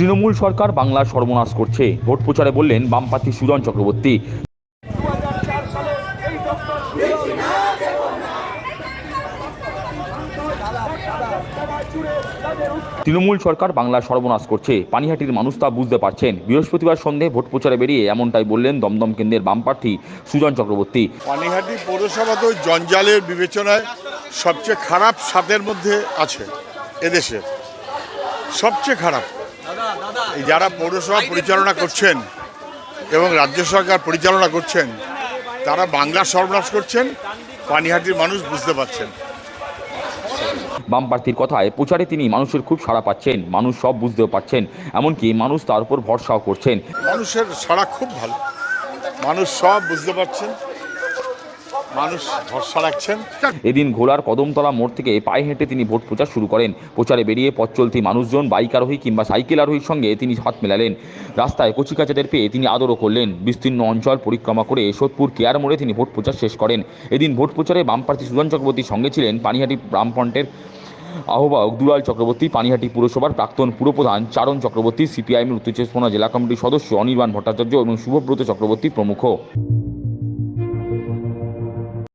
তৃণমূল সরকার বাংলার সর্বনাশ করছে। ভোট প্রচারে বললেন বামপ্রার্থী সুজন চক্রবর্তী। তৃণমূল সরকার বাংলার সর্বনাশ করছে। পানিহাটির মানুষ তা বুঝতে পারছেন। বৃহস্পতিবার সন্ধে ভোট প্রচারে বেরিয়ে এমনটাই বললেন দমদম কেন্দ্রের বামপ্রার্থী সুজন চক্রবর্তী। পানিহাটি পৌরসভা তো জঞ্জালের বিবেচনায় সবচেয়ে খারাপ সাতের মধ্যে আছে এদেশে সবচেয়ে খারাপ। যারা পৌরসভা পরিচালনা করছেন এবং রাজ্য সরকার পরিচালনা করছেন তারা বাংলা সর্বনাশ করছেন পানিহাটির মানুষ বুঝতে পারছেন। বাম বামপ্রার্থীর কথায় প্রচারে তিনি মানুষের খুব সাড়া পাচ্ছেন মানুষ সব বুঝতেও পারছেন এমনকি মানুষ তার উপর ভরসাও করছেন। মানুষের সাড়া খুব ভালো। মানুষ সব বুঝতে পারছেন। মানুষ ভরসা রাখছেন। এদিন ঘোড়ার কদমতলা মোড় থেকে পায়ে হেঁটে তিনি ভোট প্রচার শুরু করেন। প্রচারে বেরিয়ে পথ চলতি মানুষজন বাইক আরোহী কিংবা সাইকেল আরোহীর সঙ্গে তিনি হাত মেলালেন। রাস্তায় কচিকাচাদের পেয়ে তিনি আদরও করলেন। বিস্তীর্ণ অঞ্চল পরিক্রমা করে সোদপুর কেয়ার মোড়ে তিনি ভোট প্রচার শেষ করেন। এদিন ভোট প্রচারে বামপ্রার্থী সুজন চক্রবর্তীর সঙ্গে ছিলেন পানিহাটি বামফ্রন্টের আহ্বায়ক দুলাল চক্রবর্তী, পানিহাটি পুরসভার প্রাক্তন পুরপ্রধান চারণ চক্রবর্তী সিপিআইএমের উত্তর চব্বিশ জেলা কমিটির সদস্য অনির্বাণ ভট্টাচার্য এবং শুভব্রত চক্রবর্তী প্রমুখ।